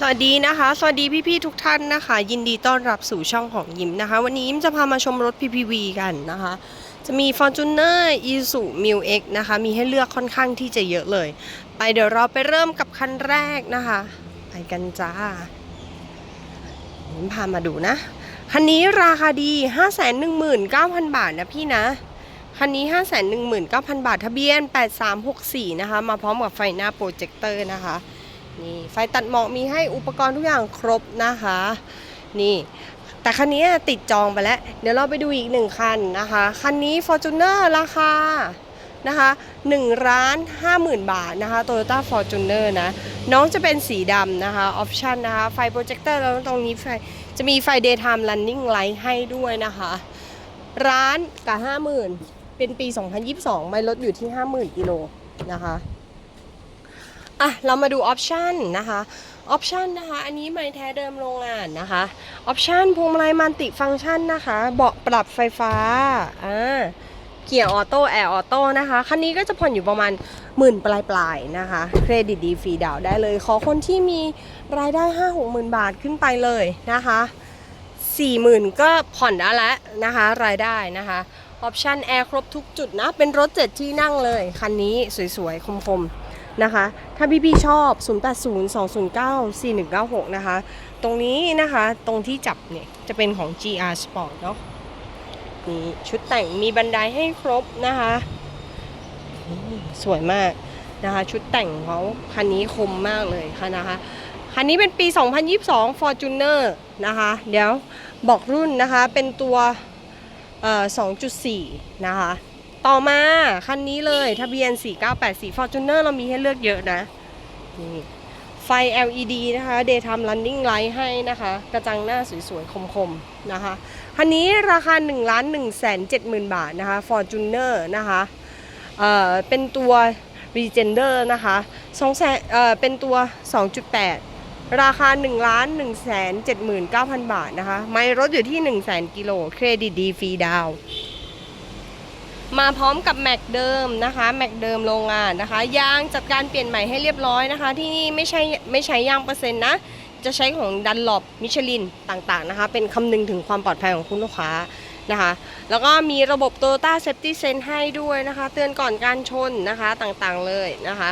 สวัสดีนะคะ สวัสดีพี่ๆทุกท่านนะคะ ยินดีต้อนรับสู่ช่องของยิมนะคะ วันนี้ยิมจะพามาชมรถ PPV กันนะคะ จะมี Fortuner Isuzu m u X นะคะ มีให้เลือกค่อนข้างที่จะเยอะเลย ไปเดี๋ยวเราไปเริ่มกับคันแรกนะคะ ไปกันจ้ายิมพามาดูนะ คันนี้ราคาดี 519,000 บาทนะพี่นะ คันนี้ 519,000 บาททะเบียน 8364 นะคะ มาพร้อมกับไฟหน้าโปรเจคเตอร์นะคะ นี่ไฟตัดหมอกมีให้อุปกรณ์ทุกอย่างครบนะคะ นี่ แต่คันนี้ติดจองไปแล้ว เดี๋ยวเราไปดูอีกหนึ่งคันนะคะ คันนี้ Fortuner ราคานะคะ1ล้าน50,000 บาทนะคะ Toyota Fortuner นะ น้องจะเป็นสีดำนะคะ ออปชันนะคะ ไฟโปรเจคเตอร์แล้วตรงนี้ไฟจะมีไฟ daytime running light ให้ด้วยนะคะ ร้านกับ 50,000 เป็นปี 2022 ไม่ลดอยู่ที่ 50,000กิโลนะคะ อะ เรามาดูออปชันนะคะออปชันนะคะ อันนี้ไม่แท้เดิมโรงงานนะคะออปชันพวงมาลัยมันติฟังก์ชันนะคะ เบาะปรับไฟฟ้าอ่าเกียร์ออโต้แอร์ออโต้นะคะ คันนี้ก็จะผ่อนอยู่ประมาณหมื่นปลายๆนะคะ เครดิตดีฟรีดาวน์ได้เลย ขอคนที่มีรายได้ 5 6หมื่นบาทขึ้นไปเลยนะคะ40,000 ก็ผ่อนได้แล้วนะคะ รายได้นะคะออปชันแอร์ครบทุกจุดนะ เป็นรถเจ็ดที่นั่งเลย คันนี้สวยๆ คมๆ นะคะ ถ้าพี่ๆชอบ 0802094196 นะคะ ตรงนี้นะคะตรงที่จับเนี่ยจะเป็นของ GR Sport เนาะนี่ชุดแต่งมีบันไดให้ครบนะคะนี่สวยมากนะคะ ชุดแต่งเขาคันนี้คมมากเลยค่ะนะคะคันนี้เป็นปี 2022 Fortuner นะคะ เดี๋ยวบอกรุ่นนะคะเป็นตัวเอ่อ2.4 นะคะ ต่อมาคันนี้เลยทะเบียน 4984 Fortuner เรามีให้เลือกเยอะนะนี่ไฟ LED นะคะ Daytime Running Light ให้นะคะ กระจังหน้าสวยๆ คมๆ นะคะ คันนี้ราคา1ล้าน1แสน70,000 บาทนะคะ Fortuner นะคะเอ่อเป็นตัว Regender นะคะ2แสนเอ่อเป็นตัว 2.8 ราคา1ล้าน1แสน79,000 บาทนะคะ ไม่รถอยู่ที่1แสนกิโล เครดิตดีฟรีดาว มาพร้อมกับแม็กเดิมนะคะแม็กเดิมโรงงานนะคะยางจัดการเปลี่ยนใหม่ให้เรียบร้อยนะคะ ที่นี่ไม่ใช่ไม่ใช้ยางเปอร์เซ็นต์นะ จะใช้ของดันหลบมิชลินต่างๆนะคะ เป็นคำนึงถึงความปลอดภัยของคุณลูกค้านะคะ แล้วก็มีระบบ Toyota Safety Sense ให้ด้วยนะคะ เตือนก่อนการชนนะคะต่างๆเลยนะคะ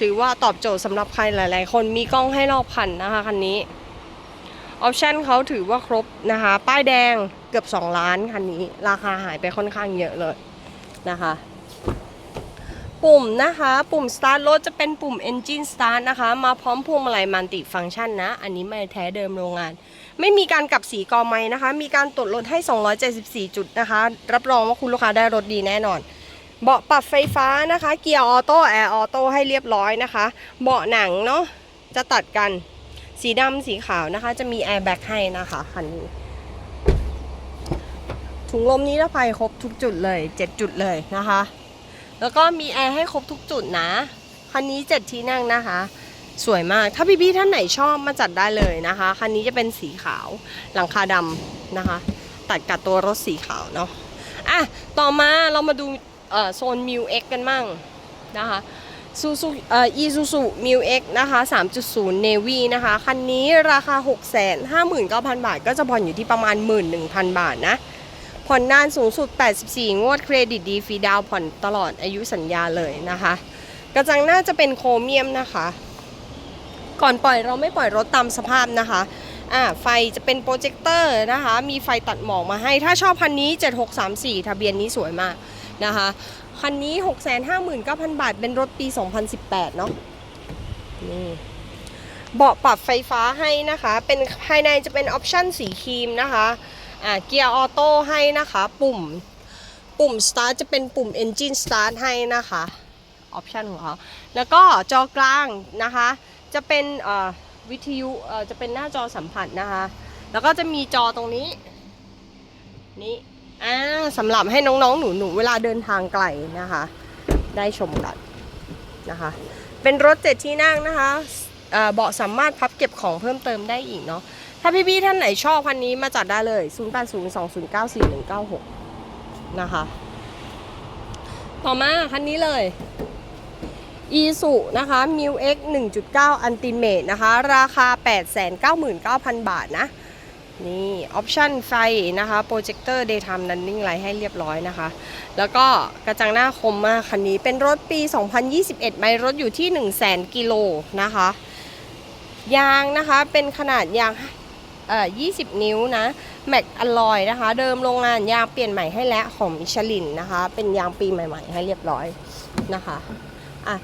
ถือว่าตอบโจทย์สำหรับใครหลาย ๆ คนมีกล้องให้รอบคันนะคะคันนี้ออปชันเขาถือว่าครบนะคะ ป้ายแดงเกือบ 2 ล้านคันนี้ ราคาหายไปค่อนข้างเยอะเลย นะคะ ปุ่มนะคะ ปุ่ม start รถจะเป็นปุ่ม engine start นะคะ มาพร้อมพวงมาลัยมัลติฟังก์ชันนะ อันนี้ไม่แท้เดิมโรงงาน ไม่มีการกลับสีกอไม้นะคะ มีการตรวจรถให้ 274 จุดนะคะ รับรองว่าคุณลูกค้าได้รถดีแน่นอนเบาะปรับไฟฟ้านะคะ เกียร์ออโต้แอร์ออโต้ให้เรียบร้อยนะคะ เบาะหนังเนาะจะตัดกันสีดำสีขาวนะคะ จะมีแอร์แบ็กให้นะคะคันนี้ ถุงลมนิรภัยครบทุกจุดเลย 7 จุดเลยนะคะ แล้วก็มีแอร์ให้ครบทุกจุดนะ คันนี้ 7 ที่นั่งนะคะ สวยมาก ถ้าพี่ๆท่านไหนชอบมาจัดได้เลยนะคะ คันนี้จะเป็นสีขาว หลังคาดำนะคะ ตัดกับตัวรถสีขาวเนาะ อะ ต่อมาเรามาดูโซนมิวเอ็กกันมั่งนะคะซูซูเอ่ออีซูซูมิวเอ็กนะคะ 3.0 Navy นะคะ คันนี้ราคา 659,000 บาท ก็จะผ่อนอยู่ที่ประมาณ 11,000 บาทนะ ผ่อนนานสูงสุด 84 งวดเครดิตดีฟรีดาวผ่อนตลอดอายุสัญญาเลยนะคะ กระจังหน้าจะเป็นโครเมียมนะคะ ก่อนปล่อยเราไม่ปล่อยรถตามสภาพนะคะอ่าไฟจะเป็นโปรเจคเตอร์นะคะ มีไฟตัดหมอกมาให้ ถ้าชอบคันนี้ 7634 ทะเบียนนี้สวยมากนะคะ คันนี้ 659,000 บาท เป็นรถปี 2018 เนาะนี่เบาะปรับไฟฟ้าให้นะคะ เป็นภายในจะเป็นออปชั่นสีครีมนะคะ อ่าเกียร์ออโต้ให้นะคะ ปุ่มปุ่ม start จะเป็นปุ่ม engine start ให้นะคะ ออปชันของเขา แล้วก็จอกลางนะคะ จะเป็นวิทยุจะเป็นหน้าจอสัมผัสนะคะ แล้วก็จะมีจอตรงนี้ นี่อ่าสำหรับให้น้องๆ หนูๆ เวลาเดินทางไกลนะคะ ได้ชมกันนะคะ เป็นรถเจ็ดที่นั่งนะคะเบาะสามารถพับเก็บของเพิ่มเติมได้อีกเนาะ ถ้าพี่ๆท่านไหนชอบคันนี้มาจัดได้เลย 0 8 0 2 0 9 4 1 9 6 นะคะ ต่อมาคันนี้เลยอีสุนะคะ m ิ x 1.9 Ultimate นะคะ ราคา 899,000 บาทนะ นี่ ออปชันไฟนะคะโปรเจคเตอร์ Daytime Running Light ให้เรียบร้อยนะคะ แล้วก็กระจังหน้าคมมากคันนี้เป็นรถปี 2021 ไมล์รถอยู่ที่ 100,000 กิโลนะคะ ยางนะคะเป็นขนาดยาง 20 นิ้วนะแม็กอลลอยนะคะ เดิมโรงงานยางเปลี่ยนใหม่ให้แล้วของมิชลินนะคะ เป็นยางปีใหม่ๆ ให้เรียบร้อยนะคะอะ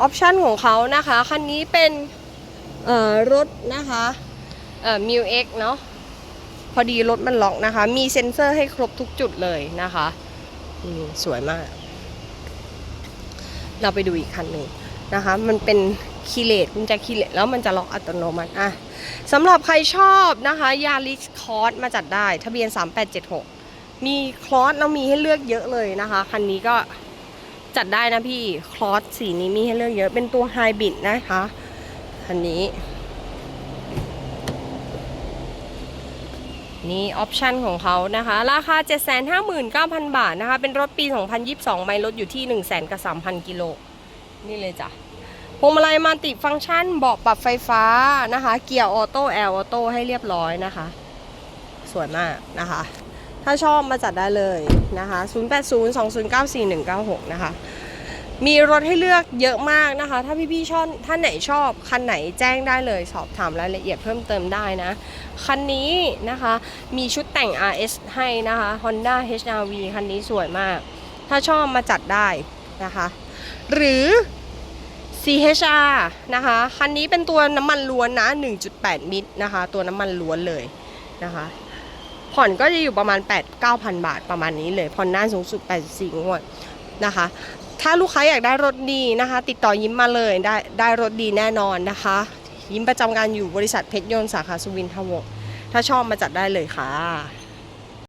ออปชันของเขานะคะคันนี้เป็นเออรถนะคะเอ่อมิวเอ็กเนาะพอดีรถมันล็อกนะคะ มีเซ็นเซอร์ให้ครบทุกจุดเลยนะคะอืมสวยมาก เราไปดูอีกคันหนึ่งนะคะ มันเป็น คีเลตกุญแจคีเลตแล้วมันจะล็อกอัตโนมัติอะสำหรับใครชอบนะคะยาริสคอร์สมาจัดได้ ทะเบียน 3876 มีคลอสแล้วมีให้เลือกเยอะเลยนะคะคันนี้ก็จัดได้นะพี่คลอสสีนี้มีให้เลือกเยอะเป็นตัวไฮบริดนะคะคันนี้นี่ออปชันของเขานะคะ ราคา 759,000 บาทนะคะ เป็นรถปี 2022 ไมล์รถอยู่ที่ 1 0 0 0 0กับ3,000 กิโล นี่เลยจ้ะ พวงมาลัยมัลติฟังก์ชันเบาะปรับไฟฟ้านะคะ เกียร์ออโต้แอลออโต้ให้เรียบร้อยนะคะ สวยมากนะคะ ถ้าชอบมาจัดได้เลยนะคะ 0802094196 นะคะ มีรถให้เลือกเยอะมากนะคะ ถ้าพี่ๆชอบท่านไหนชอบคันไหนแจ้งได้เลย สอบถามรายละเอียดเพิ่มเติมได้นะ คันนี้นะคะมีชุดแต่ง RS ให้นะคะ Honda HRV คันนี้สวยมาก ถ้าชอบมาจัดได้นะคะ หรือ CHR นะคะ คันนี้เป็นตัวน้ำมันล้วนนะ 1.8 มิตรนะคะ ตัวน้ำมันล้วนเลยนะคะ ผ่อนก็จะอยู่ประมาณ 8-9,000 บาทประมาณนี้เลย ผ่อนนานสูงสุด 84 งวดนะคะ ถ้าลูกค้าอยากได้รถดีนะคะ ติดต่อยิ้มมาเลยได้ได้รถดีแน่นอนนะคะ ยิ้มประจำการอยู่บริษัทเพชรยนต์สาขาสุวินทวงศ์ถ้าชอบมาจัดได้เลยค่ะ